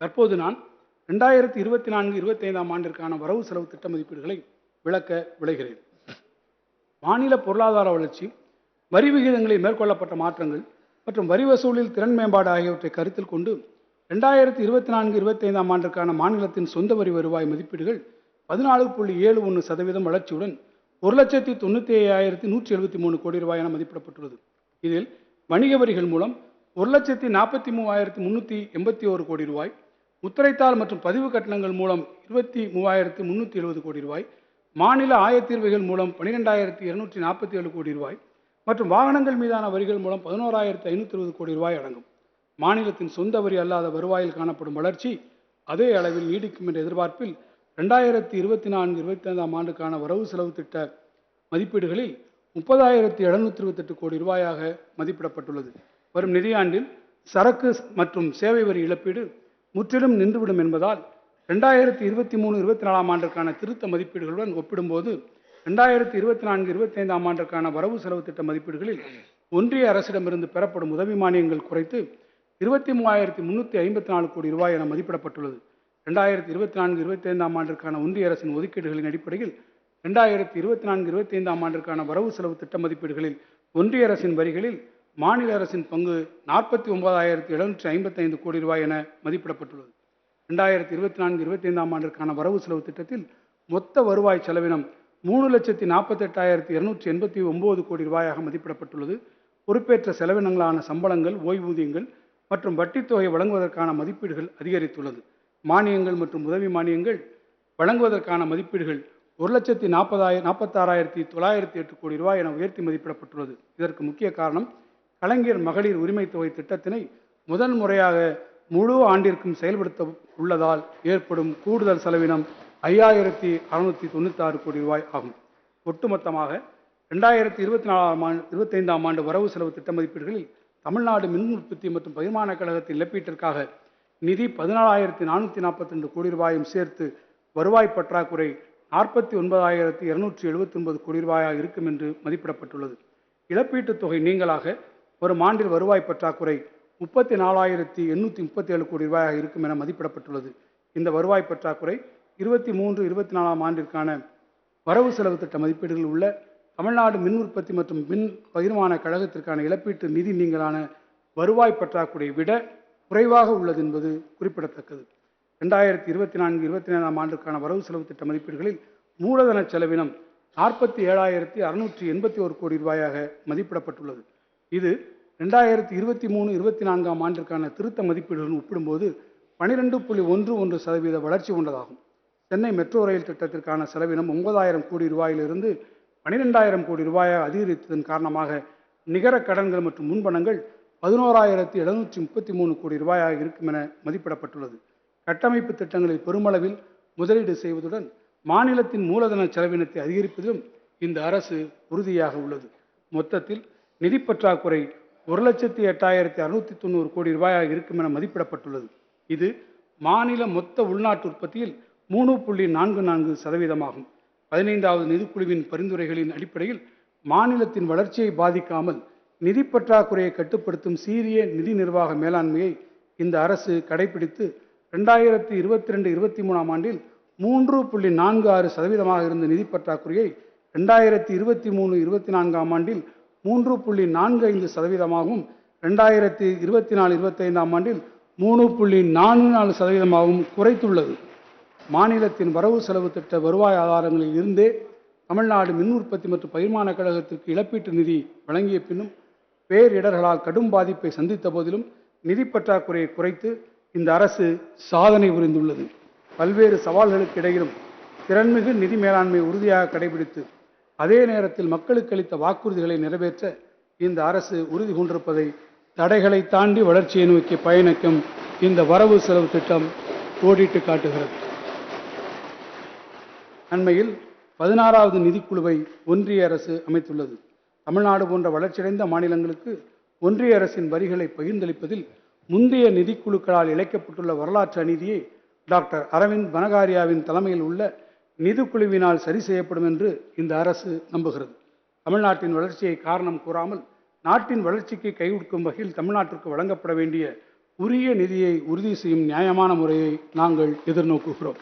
தற்போது நான் ரெண்டாயிரத்தி இருபத்தி நான்கு இருபத்தைந்தாம் ஆண்டிற்கான வரவு செலவு திட்ட மதிப்பீடுகளை விளக்க விளைகிறேன். மாநில பொருளாதார வளர்ச்சி வரி விகிதங்களில் மேற்கொள்ளப்பட்ட மாற்றங்கள் மற்றும் வரி வசூலில் திறன் மேம்பாடு ஆகியவற்றை கருத்தில் கொண்டு ரெண்டாயிரத்தி இருபத்தி நான்கு இருபத்தைந்தாம் ஆண்டிற்கான மாநிலத்தின் சொந்த வரி வருவாய் மதிப்பீடுகள் பதினாலு புள்ளி ஏழு ஒன்று சதவீதம் வளர்ச்சியுடன் ஒரு லட்சத்தி தொண்ணூற்றி ஐயாயிரத்தி நூற்றி எழுபத்தி மூணு கோடி ரூபாய் என மதிப்பிடப்பட்டுள்ளது. இதில் வணிக வரிகள் மூலம் ஒரு லட்சத்தி நாற்பத்தி மூவாயிரத்தி முந்நூற்றி எண்பத்தி ஒரு கோடி ரூபாய் முத்திரைத்தாள் மற்றும் பதிவு கட்டணங்கள் மூலம் இருபத்தி மூவாயிரத்தி முந்நூற்றி எழுபது கோடி ரூபாய் மாநில ஆயத்தீர்வைகள் மூலம் பன்னிரெண்டாயிரத்தி இருநூற்றி நாற்பத்தி ஏழு கோடி ரூபாய் மற்றும் வாகனங்கள் மீதான வரிகள் மூலம் பதினோராயிரத்தி ஐநூற்றி இருபது கோடி ரூபாய் அடங்கும். மாநிலத்தின் சொந்த வரி அல்லாத வருவாயில் காணப்படும் வளர்ச்சி அதே அளவில் நீடிக்கும் என்ற எதிர்பார்ப்பில் ரெண்டாயிரத்தி இருபத்தி நான்கு இருபத்தி ஐந்தாம் ஆண்டுக்கான வரவு செலவு திட்ட மதிப்பீடுகளில் முப்பதாயிரத்தி எழுநூற்றி இருபத்தெட்டு கோடி ரூபாயாக மதிப்பிடப்பட்டுள்ளது. வரும் நிதியாண்டில் சரக்கு மற்றும் சேவை வரி இழப்பீடு முற்றிலும் நின்றுவிடும் என்பதால் ரெண்டாயிரத்தி இருபத்தி மூணு இருபத்தி நாலாம் ஆண்டிற்கான திருத்த மதிப்பீடுகளுடன் ஒப்பிடும்போது ரெண்டாயிரத்தி இருபத்தி நான்கு இருபத்தி ஐந்தாம் ஆண்டிற்கான வரவு செலவு திட்ட மதிப்பீடுகளில் ஒன்றிய அரசிடமிருந்து பெறப்படும் உதவி மானியங்கள் குறைத்து இருபத்தி மூவாயிரத்தி முந்நூற்றி ஐம்பத்தி நாலு கோடி ரூபாய் என மதிப்பிடப்பட்டுள்ளது. ரெண்டாயிரத்தி இருபத்தி நான்கு இருபத்தி ஐந்தாம் ஆண்டிற்கான ஒன்றிய அரசின் ஒதுக்கீடுகளின் அடிப்படையில் ரெண்டாயிரத்தி இருபத்தி நான்கு இருபத்தி ஐந்தாம் ஆண்டிற்கான வரவு செலவு திட்ட மதிப்பீடுகளில் ஒன்றிய அரசின் வரிகளில் மாநில அரசின் பங்கு நாற்பத்தி ஒன்பதாயிரத்தி எழுநூற்றி ஐம்பத்தைந்து கோடி ரூபாய் என மதிப்பிடப்பட்டுள்ளது. ரெண்டாயிரத்தி இருபத்தி நான்கு இருபத்தி ஐந்தாம் ஆண்டிற்கான வரவு செலவு திட்டத்தில் மொத்த வருவாய் செலவினம் மூணு லட்சத்தி நாற்பத்தெட்டாயிரத்தி இருநூற்றி எண்பத்தி ஒன்பது கோடி ரூபாயாக மதிப்பிடப்பட்டுள்ளது. பொறுப்பேற்ற செலவினங்களான சம்பளங்கள் ஓய்வூதியங்கள் மற்றும் வட்டித்தொகை வழங்குவதற்கான மதிப்பீடுகள் அதிகரித்துள்ளது. மானியங்கள் மற்றும் உதவி மானியங்கள் வழங்குவதற்கான மதிப்பீடுகள் ஒரு லட்சத்தி நாற்பதாயிரம் நாற்பத்தாறாயிரத்தி தொள்ளாயிரத்தி எட்டு கோடி ரூபாய் என உயர்த்தி மதிப்பிடப்பட்டுள்ளது. இதற்கு முக்கிய காரணம் கலைஞர் மகளிர் உரிமை தொகை திட்டத்தினை முதல் முறையாக முழு ஆண்டிற்கும் செயல்படுத்த உள்ளதால் ஏற்படும் கூடுதல் செலவினம் ஐயாயிரத்தி அறுநூற்றி தொண்ணூத்தாறு கோடி ரூபாய் ஆகும். ஒட்டுமொத்தமாக ரெண்டாயிரத்தி இருபத்தி நாலாம் ஆண்டு இருபத்தைந்தாம் ஆண்டு வரவு செலவு திட்ட மதிப்பீடுகளில் தமிழ்நாடு மின் உற்பத்தி மற்றும் பகிர்மான கழகத்தின் இழப்பீட்டிற்காக நிதி பதினாலாயிரத்தி நானூற்றி நாற்பத்தி ரெண்டு கோடி ரூபாயும் சேர்த்து வருவாய் பற்றாக்குறை நாற்பத்தி ஒன்பதாயிரத்தி இருநூற்றி எழுபத்தி ஒன்பது கோடி ரூபாயாக இருக்கும் என்று மதிப்பிடப்பட்டுள்ளது. இழப்பீட்டுத் தொகை நீங்களாக வரும் ஆண்டில் வருவாய் பற்றாக்குறை முப்பத்தி நாலாயிரத்தி எண்ணூற்றி முப்பத்தி ஏழு கோடி ரூபாயாக இருக்கும் என மதிப்பிடப்பட்டுள்ளது. இந்த வருவாய் பற்றாக்குறை இருபத்தி மூன்று இருபத்தி நாலாம் ஆண்டிற்கான வரவு செலவு திட்ட மதிப்பீடுகள் உள்ள தமிழ்நாடு மின் உற்பத்தி மற்றும் மின் பகிர்மான கழகத்திற்கான இழப்பீட்டு நிதி நீங்களான வருவாய் பற்றாக்குறையை விட குறைவாக உள்ளது என்பது குறிப்பிடத்தக்கது. ரெண்டாயிரத்தி இருபத்தி நான்கு இருபத்தி ஏழாம் ஆண்டுக்கான வரவு செலவு திட்ட மதிப்பீடுகளில் மூலதன செலவினம் நாற்பத்தி ஏழாயிரத்தி அறுநூற்றி எண்பத்தி ஒரு கோடி ரூபாயாக மதிப்பிடப்பட்டுள்ளது. இது ரெண்டாயிரத்தி இருபத்தி மூணு இருபத்தி நான்காம் ஆண்டிற்கான திருத்த மதிப்பீடுடன் ஒப்பிடும்போது பனிரெண்டு புள்ளி ஒன்று ஒன்று சதவீத வளர்ச்சி கொண்டதாகும். சென்னை மெட்ரோ ரயில் திட்டத்திற்கான செலவினம் ஒன்பதாயிரம் கோடி ரூபாயிலிருந்து பனிரெண்டாயிரம் கோடி ரூபாயாக அதிகரித்ததன் காரணமாக நிகர கடன்கள் மற்றும் முன்பணங்கள் பதினோராயிரத்தி எழுநூற்றி முப்பத்தி மூணு கோடி ரூபாயாக இருக்கும் என மதிப்பிடப்பட்டுள்ளது. கட்டமைப்பு திட்டங்களில் பெருமளவில் முதலீடு செய்வதுடன் மாநிலத்தின் மூலதன செலவினத்தை அதிகரிப்பதிலும் இந்த அரசு உறுதியாக உள்ளது. மொத்தத்தில் நிதி பற்றாக்குறை ஒரு லட்சத்தி எட்டாயிரத்தி அறுநூத்தி தொண்ணூறு கோடி ரூபாயாக இருக்கும் என மதிப்பிடப்பட்டுள்ளது. இது மாநில மொத்த உள்நாட்டு உற்பத்தியில் மூணு புள்ளி நான்கு நான்கு சதவீதமாகும். பதினைந்தாவது நிதிக்குழுவின் பரிந்துரைகளின் அடிப்படையில் மாநிலத்தின் வளர்ச்சியை பாதிக்காமல் நிதி பற்றாக்குறையை கட்டுப்படுத்தும் சீரிய நிதி நிர்வாக மேலாண்மையை இந்த அரசு கடைபிடித்து ரெண்டாயிரத்தி இருபத்தி ரெண்டு இருபத்தி மூணாம் ஆண்டில் மூன்று புள்ளி நான்கு ஆறு சதவீதமாக இருந்த நிதி பற்றாக்குறையை ரெண்டாயிரத்தி இருபத்தி மூணு இருபத்தி நான்காம் ஆண்டில் மூன்று புள்ளி நான்கு ஐந்து சதவீதமாகவும் ரெண்டாயிரத்தி இருபத்தி நாலு இருபத்தைந்தாம் ஆண்டில் மூணு புள்ளி நான்கு நாலு சதவீதமாகவும் குறைத்துள்ளது. மாநிலத்தின் வரவு செலவு திட்ட வருவாய் ஆதாரங்களில் இருந்தே தமிழ்நாடு மின் உற்பத்தி மற்றும் பகிர்மான கழகத்திற்கு இழப்பீட்டு நிதி வழங்கிய பின்னும் பேரிடர்களால் கடும் பாதிப்பை சந்தித்த போதிலும் நிதி பற்றாக்குறையை குறைத்து இந்த அரசு சாதனை புரிந்துள்ளது. பல்வேறு சவால்களுக்கு இடையிலும் திறன்மிகு நிதி மேலாண்மை உறுதியாக கடைபிடித்து அதே நேரத்தில் மக்களுக்கு அளித்த வாக்குறுதிகளை நிறைவேற்ற இந்த அரசு உறுதி கொண்டிருப்பதை தடைகளை தாண்டி வளர்ச்சியை நோக்கி பயணிக்கும் இந்த வரவு செலவு திட்டம் கோடிட்டு காட்டுகிறது. அண்மையில் பதினாறாவது நிதிக்குழுவை ஒன்றிய அரசு அமைத்துள்ளது. தமிழ்நாடு போன்ற வளர்ச்சியடைந்த மாநிலங்களுக்கு ஒன்றிய அரசின் வரிகளை பகிர்ந்தளிப்பதில் முந்தைய நிதிக்குழுக்களால் இழைக்கப்பட்டுள்ள வரலாற்று அநீதியை டாக்டர் அரவிந்த் பனகாரியாவின் தலைமையில் உள்ள நிதிக்குழுவினால் சரி செய்யப்படும் என்று இந்த அரசு நம்புகிறது. தமிழ்நாட்டின் வளர்ச்சியை காரணம் கூறாமல் நாட்டின் வளர்ச்சிக்கு கை கொடுக்கும் வகையில் தமிழ்நாட்டிற்கு வழங்கப்பட வேண்டிய உரிய நிதியை உறுதி செய்யும் நியாயமான முறையை நாங்கள் எதிர்நோக்குகிறோம்.